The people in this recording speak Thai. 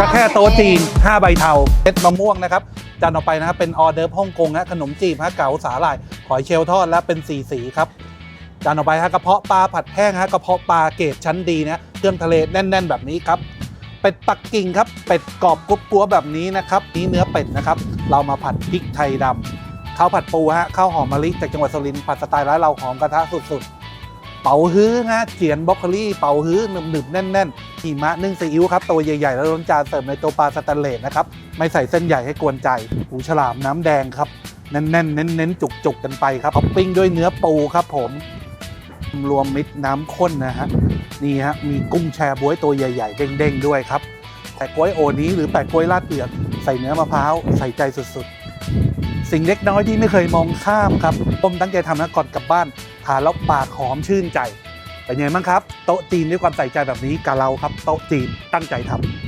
ก็แค่โต๊ะจีน 5 ใบเทาเม็ดมะม่วงนะครับจานต่อไปนะครับเป็นออเดิร์ฮ่องกงนะขนมจีบฮะเก๋าสาหร่ายหอยเชลล์ทอดและเป็นสีสีครับจานต่อไปฮะกระเพาะปลาผัดแห้งฮะกระเพาะปลาเกรดชั้นดีนะเครื่องทะเลแน่น ๆ แบบนี้ครับเป็ดปักกิ่งครับเป็ดกรอบกรุบกรัวแบบนี้นะครับนี่เนื้อเป็ดนะครับ เรามาผัดพริกไทยดำข้าวผัดปูฮะข้าวหอมมะลิจากจังหวัดสุรินทร์ผัดสไตล์ร้านเราหอมกระทะสุดๆ เป๋าฮื้อฮะเจียนบล็อกโคลี่เป๋าฮื้อหนึบๆแน่นๆหิมะนึ่งซีอิ๊วครับตัวใหญ่ๆ แล้วล้นจานเสิร์ฟในตัวปลาสแตนเลสนะครับ ไม่ใส่เส้นใหญ่ให้กวนใจ หูฉลามน้ำแดงครับ แน่นๆ เน้นๆ จุกๆ กันไปครับท็อปปิ้งด้วยเนื้อปูครับผม รวมมิตรน้ำข้นนะฮะนี่ฮะมีกุ้งแชบ๊วยตัวใหญ่ๆ เด้งๆด้วยครับแต่กล้วยโอนี้หรือแปะกล้วยลาดเปลือกใส่เนื้อมะพร้าวใส่ใจสุดๆ สิ่งเล็กน้อยที่ไม่เคยมองข้ามครับผมตั้งใจทำนะก่อนกลับบ้าน ทานแล้วปากหอมชื่นใจเป็นไงบ้างครับ โต๊ะจีนด้วยความใส่ใจแบบนี้กับเราครับโต๊ะจีนตั้งใจทำ